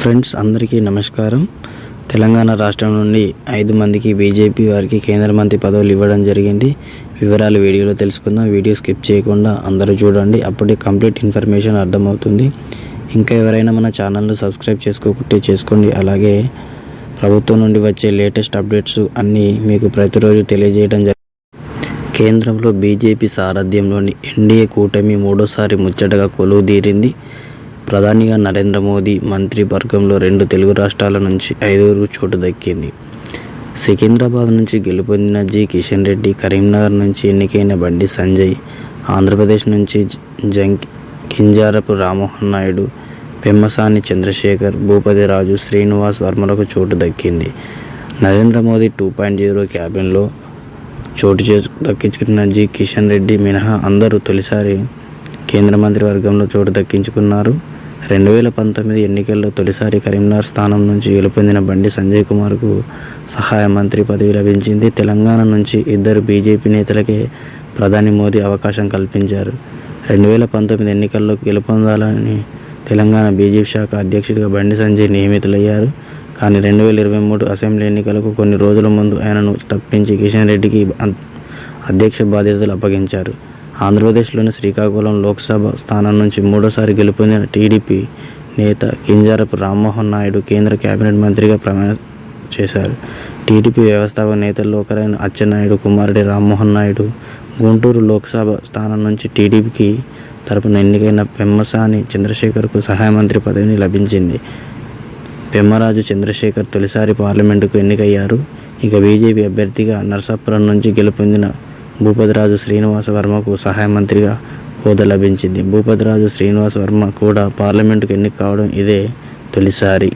Friends అందరికీ నమస్కారం. తెలంగాణ రాష్ట్రం నుండి ఐదు మందికి బీజేపీ వారికి కేంద్ర మంత్రి పదవులు ఇవ్వడం జరిగింది. వివరాలు వీడియోలో తెలుసుకుందాం. వీడియో స్కిప్ చేయకుండా అందరూ చూడండి. అప్పుడే కంప్లీట్ ఇన్ఫర్మేషన్ అర్థమవుతుంది. ఇంకా ఎవరైనా మన ఛానల్ను సబ్స్క్రైబ్ చేసుకోకుంటే చేసుకోండి. అలాగే ప్రభుత్వం నుండి వచ్చే లేటెస్ట్ అప్డేట్స్ అన్నీ మీకు ప్రతిరోజు తెలియజేయడం జరిగింది కేంద్రంలో బీజేపీ సారథ్యంలోని ఎన్డీఏ కూటమి మూడోసారి ముచ్చటగా కొలువుదీరింది. ప్రధానిగా నరేంద్ర మోదీ మంత్రివర్గంలో రెండు తెలుగు రాష్ట్రాల నుంచి ఐదుగురు చోటు దక్కింది. సికింద్రాబాద్ నుంచి గెలుపొందిన జి. కిషన్ రెడ్డి కరీంనగర్ నుంచి ఎన్నికైన బండి సంజయ్ ఆంధ్రప్రదేశ్ నుంచి జంక్ కింజారపు రామ్మోహన్ నాయుడు పెమ్మసాని చంద్రశేఖర్ భూపతి రాజు శ్రీనివాస్ వర్మలకు చోటు దక్కింది. Narendra Modi two point zero క్యాబిన్లో చోటు చే దక్కించుకున్న జి. కిషన్ రెడ్డి మినహా అందరూ తొలిసారి కేంద్ర మంత్రివర్గంలో చోటు దక్కించుకున్నారు. రెండు వేల పంతొమ్మిది ఎన్నికల్లో తొలిసారి కరీంనగర్ స్థానం నుంచి గెలుపొందిన బండి సంజయ్ కుమార్కు సహాయ మంత్రి పదవి లభించింది. తెలంగాణ నుంచి ఇద్దరు బీజేపీ నేతలకే ప్రధాని మోదీ అవకాశం కల్పించారు. రెండు వేల పంతొమ్మిది ఎన్నికల్లో గెలుపొందాలని తెలంగాణ బీజేపీ శాఖ అధ్యక్షుడిగా బండి సంజయ్ నియమితులయ్యారు. కానీ రెండు వేల ఇరవై మూడు అసెంబ్లీ ఎన్నికలకు కొన్ని రోజుల ముందు ఆయనను తప్పించి కిషన్ రెడ్డికి అధ్యక్ష బాధ్యతలు అప్పగించారు. ఆంధ్రప్రదేశ్లోని శ్రీకాకుళం లోక్సభ స్థానం నుంచి మూడోసారి గెలుపొందిన టీడీపీ నేత కింజారపు రామ్మోహన్ నాయుడు కేంద్ర కేబినెట్ మంత్రిగా ప్రమాణం చేశారు. టీడీపీ వ్యవస్థాపక నేతల్లో ఒకరైన అచ్చెన్నాయుడు కుమారుడి రామ్మోహన్ నాయుడు గుంటూరు లోక్సభ స్థానం నుంచి టీడీపీకి తరపున ఎన్నికైన పెమ్మసాని చంద్రశేఖర్కు సహాయ మంత్రి పదవిని లభించింది. పెమ్మరాజు చంద్రశేఖర్ తొలిసారి పార్లమెంటుకు ఎన్నికయ్యారు. ఇక బీజేపీ అభ్యర్థిగా నరసాపురం నుంచి గెలుపొందిన భూపతిరాజు శ్రీనివాస వర్మకు సహాయ మంత్రిగా హోదా లభించింది. భూపతిరాజు శ్రీనివాస వర్మ కూడా పార్లమెంటుకు ఎన్నిక కావడం ఇదే తొలిసారి.